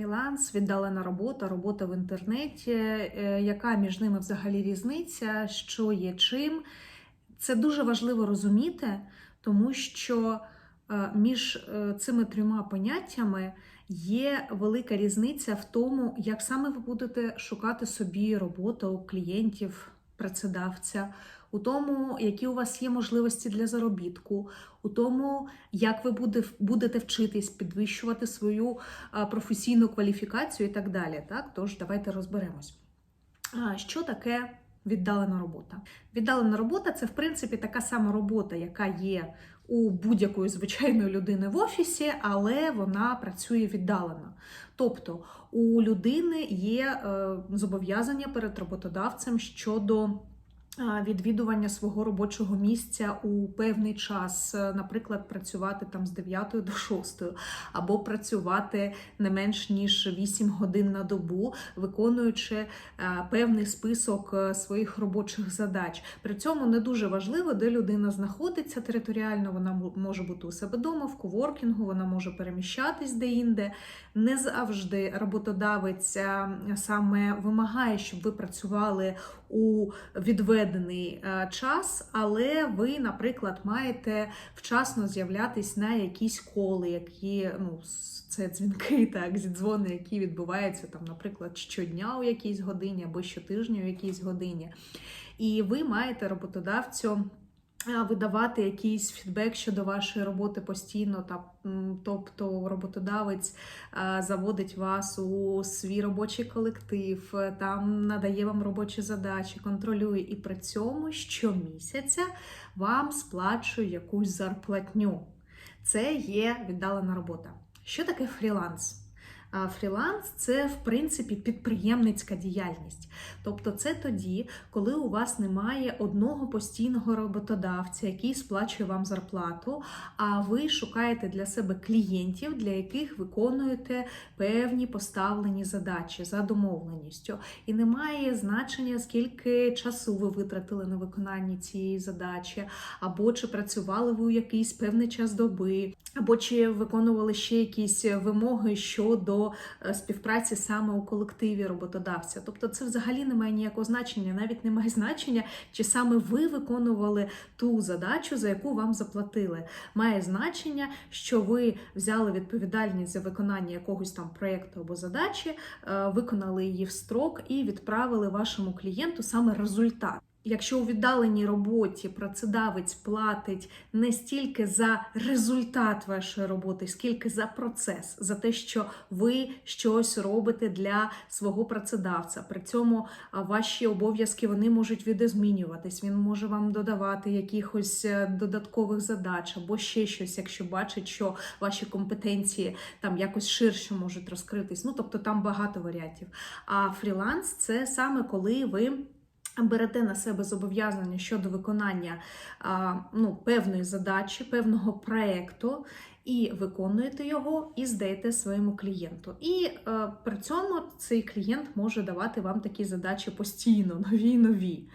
фріланс, віддалена робота, робота в інтернеті. Е, Яка між ними взагалі різниця? Що є чим? Це дуже важливо розуміти, тому що е, між е, цими трьома поняттями є велика різниця в тому, як саме ви будете шукати собі роботу клієнтів, працедавця, у тому, які у вас є можливості для заробітку, у тому, як ви буде- будете вчитись підвищувати свою професійну кваліфікацію і так далі. Так, тож давайте розберемось. Що таке віддалена робота? Віддалена робота це в принципі така сама робота, яка є у будь-якої звичайної людини в офісі, але вона працює віддалено. Тобто у людини є е, зобов'язання перед роботодавцем щодо відвідування свого робочого місця у певний час, Е, наприклад, працювати там з 9 до 6, або працювати не менш ніж 8 годин на добу, виконуючи е, певний список е, своїх робочих задач. При цьому не дуже важливо, де людина знаходиться територіально. Вона може бути у себе вдома, в коворкінгу, вона може переміщатись де-інде. Не завжди роботодавець е, саме вимагає, щоб ви працювали у відведений е, час, але ви, наприклад, маєте вчасно з'являтись на якісь коли, які ну. Це дзвінки, так, зідзвони, які відбуваються там, наприклад, щодня у якійсь годині або щотижня у якійсь годині. І ви маєте роботодавцю видавати якийсь фідбек щодо вашої роботи постійно, та, тобто роботодавець а, заводить вас у свій робочий колектив, е, там надає вам робочі задачі, контролює і при цьому щомісяця вам сплачує якусь зарплатню. Це є віддалена робота. Що таке фріланс? Фріланс це в принципі підприємницька діяльність. Тобто, це тоді, коли у вас немає одного постійного роботодавця, який сплачує вам зарплату, а ви шукаєте для себе клієнтів, для яких виконуєте певні поставлені задачі за домовленістю. І немає значення, скільки часу ви витратили на виконання цієї задачі, або чи працювали ви у якийсь певний час доби, або чи виконували ще якісь вимоги щодо е, співпраці саме у колективі роботодавця. Тобто, це взагалі не має ніякого значення, навіть не має значення, чи саме ви виконували ту задачу, за яку вам заплатили. Має значення, що ви взяли відповідальність за виконання якогось там проєкту або задачі, е, виконали її в строк і відправили вашому клієнту саме результат. Якщо у віддаленій роботі працедавець платить не стільки за результат вашої роботи, скільки за процес, за те, що ви щось робите для свого працедавця. При цьому ваші обов'язки вони можуть відозмінюватись. Він може вам додавати якихось е, додаткових задач або ще щось, якщо бачить, що ваші компетенції там якось ширше можуть розкритись. Ну тобто там багато варіантів. А фріланс це саме коли ви. Берете на себе зобов'язання щодо виконання ну, певної задачі, певного проєкту. і виконуєте його, і здаєте своєму клієнту. І е, при цьому цей клієнт може давати вам такі задачі постійно, нові нові.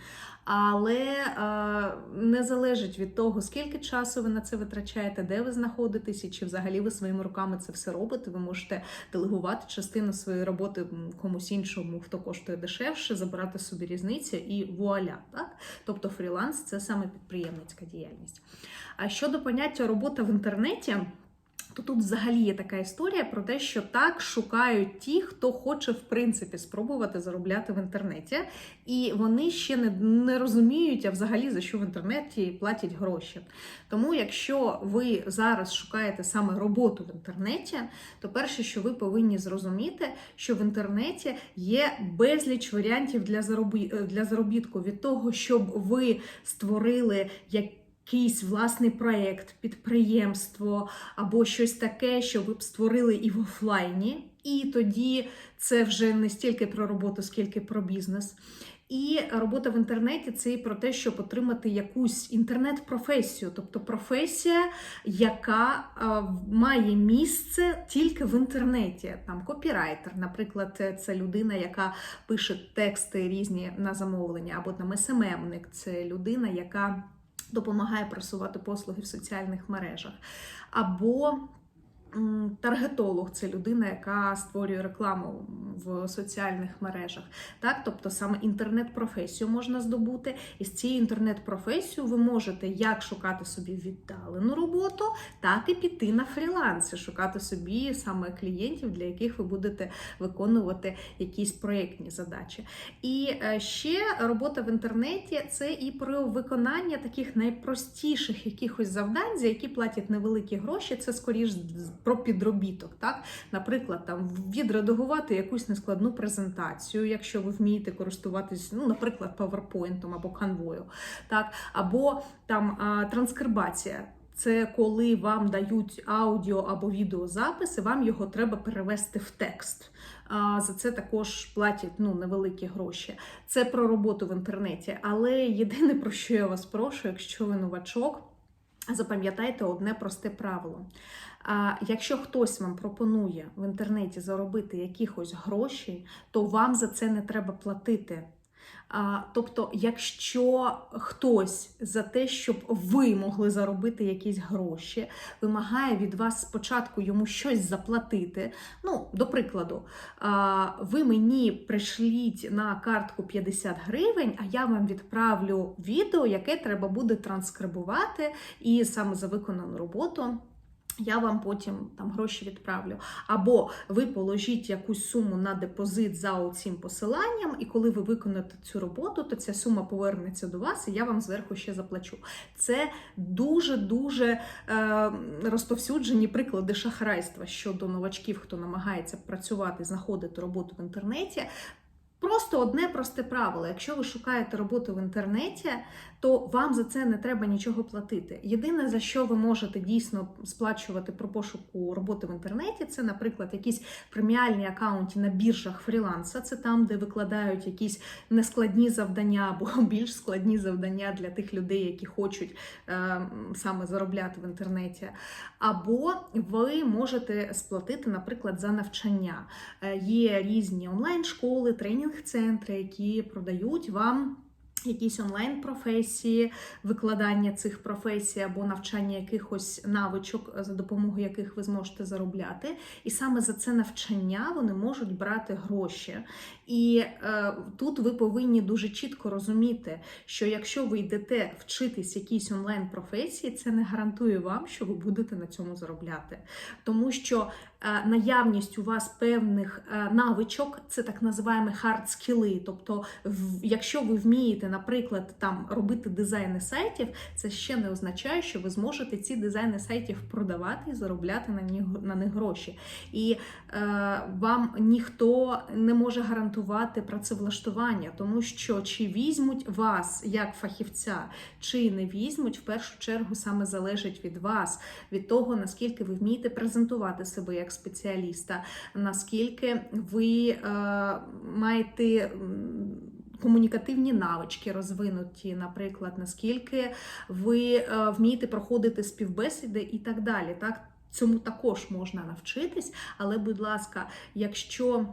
Але е, не залежить від того, скільки часу ви на це витрачаєте, де ви знаходитесь, чи взагалі ви своїми руками це все робите. Ви можете делегувати частину своєї роботи комусь іншому, хто коштує дешевше, забирати собі різницю і вуаля. Так? Тобто фріланс це саме підприємницька діяльність. А щодо поняття робота в інтернеті. То тут взагалі є така історія про те, що так шукають ті, хто хоче в принципі спробувати заробляти в інтернеті, і вони ще не, не розуміють, а взагалі за що в інтернеті платять гроші. Тому, якщо ви зараз шукаєте саме роботу в інтернеті, то перше, що ви повинні зрозуміти, що в інтернеті є безліч варіантів для для заробітку від того, щоб ви створили як якийсь власний проєкт, підприємство або щось таке, що ви б створили і в офлайні, і тоді це вже не стільки про роботу, скільки про бізнес. І робота в інтернеті це і про те, щоб отримати якусь інтернет-професію, тобто професія, яка має місце тільки в інтернеті. Там копірайтер, наприклад, це людина, яка пише тексти різні на замовлення, або там СММник, це людина, яка допомагає просувати послуги в соціальних мережах. Або таргетолог це людина, яка створює рекламу в соціальних мережах. Так, тобто саме інтернет-професію можна здобути, і з цією інтернет-професією ви можете як шукати собі віддалену роботу, так і піти на фріланс, шукати собі саме клієнтів, для яких ви будете виконувати якісь проєктні задачі. І е, ще робота в інтернеті це і про виконання таких найпростіших якихось завдань, за які платять невеликі гроші. Це скоріш про підробіток. Так, наприклад, там відредагувати якусь нескладну презентацію, якщо ви вмієте користуватись, ну, наприклад, PowerPoint або Canva, так, або там транскрибація. Це коли вам дають аудіо або відеозапис, і вам його треба перевести в текст. А, За це також платять ну, невеликі гроші. Це про роботу в інтернеті. Але єдине, про що я вас прошу, якщо ви новачок, запам'ятайте одне просте правило. А якщо хтось вам пропонує в інтернеті заробити якихось грошей, то вам за це не треба платити. А, тобто, якщо хтось за те, щоб ви могли заробити якісь гроші, вимагає від вас спочатку йому щось заплатити. Ну, до прикладу, а, ви мені пришліть на картку 50 гривень, а я вам відправлю відео, яке треба буде транскрибувати, і саме за виконану роботу. Я вам потім там гроші відправлю. Або ви положіть якусь суму на депозит за цим посиланням, і коли ви виконаєте цю роботу, то ця сума повернеться до вас, і я вам зверху ще заплачу. Це дуже-дуже е, розповсюджені приклади шахрайства щодо новачків, хто намагається працювати, знаходити роботу в інтернеті. Просто одне просте правило: якщо ви шукаєте роботу в інтернеті, то вам за це не треба нічого платити. Єдине, за що ви можете дійсно сплачувати про пошуку роботи в інтернеті, це, наприклад, якісь преміальні акаунти на біржах фріланса. Це там, де викладають якісь нескладні завдання або більш складні завдання для тих людей, які хочуть е, саме заробляти в інтернеті. Або ви можете сплатити, наприклад, за навчання. Е, Є різні онлайн-школи, тренінг-центри, які продають вам. Якісь онлайн-професії, викладання цих професій або навчання якихось навичок, за допомогою яких ви зможете заробляти. І саме за це навчання вони можуть брати гроші. І е, тут ви повинні дуже чітко розуміти, що якщо ви йдете вчитись якійсь онлайн-професії, це не гарантує вам, що ви будете на цьому заробляти. Тому що наявність у вас певних е, навичок, це так називаємо hard скіли. Тобто, якщо ви вмієте, наприклад, там робити дизайни сайтів, це ще не означає, що ви зможете ці дизайни сайтів продавати і заробляти на них, на них гроші. І е, вам ніхто не може гарантувати працевлаштування, тому що чи візьмуть вас як фахівця, чи не візьмуть, в першу чергу саме залежить від вас, від того, наскільки ви вмієте презентувати себе як спеціаліста, наскільки ви е, маєте. Комунікативні навички розвинуті, наприклад, наскільки ви е, вмієте проходити співбесіди і так далі. Так, цьому також можна навчитись, але, будь ласка, якщо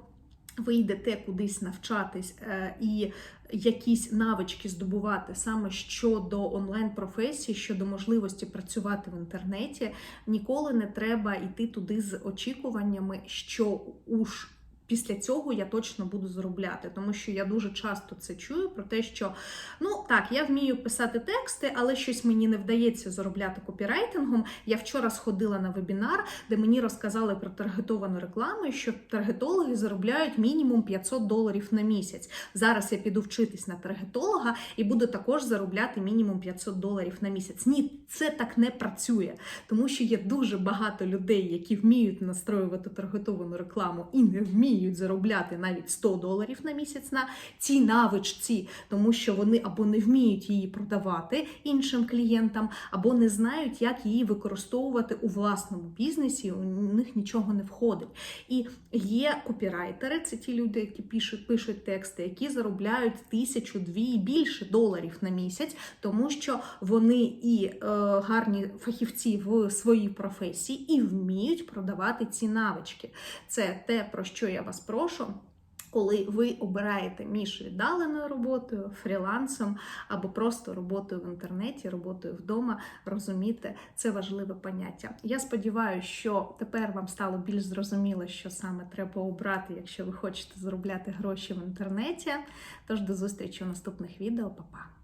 ви йдете кудись навчатись е, і якісь навички здобувати саме щодо онлайн-професії, щодо можливості працювати в інтернеті, ніколи не треба йти туди з очікуваннями, що уж. Після цього я точно буду заробляти, тому що я дуже часто це чую про те, що ну так, я вмію писати тексти, але щось мені не вдається заробляти копірайтингом. Я вчора сходила на вебінар, де мені розказали про таргетовану рекламу, що таргетологи заробляють мінімум 500 доларів на місяць. Зараз я піду вчитись на таргетолога і буду також заробляти мінімум 500 доларів на місяць. Ні, це так не працює, тому що є дуже багато людей, які вміють настроювати таргетовану рекламу і не вміють заробляти навіть 100 доларів на місяць на цій навичці, тому що вони або не вміють її продавати іншим клієнтам, або не знають, як її використовувати у власному бізнесі. У них нічого не входить. І є копірайтери, це ті люди, які пишуть, пишуть тексти, які заробляють тисячу, дві і більше доларів на місяць, тому що вони і е, гарні фахівці в своїй професії і вміють продавати ці навички. Це те, про що я вас прошу. Коли ви обираєте між віддаленою роботою, фрілансом або просто роботою в інтернеті, роботою вдома, розуміти це важливе поняття. Я сподіваюся, що тепер вам стало більш зрозуміло, що саме треба обрати, якщо ви хочете заробляти гроші в інтернеті. Тож до зустрічі у наступних відео, Па-па!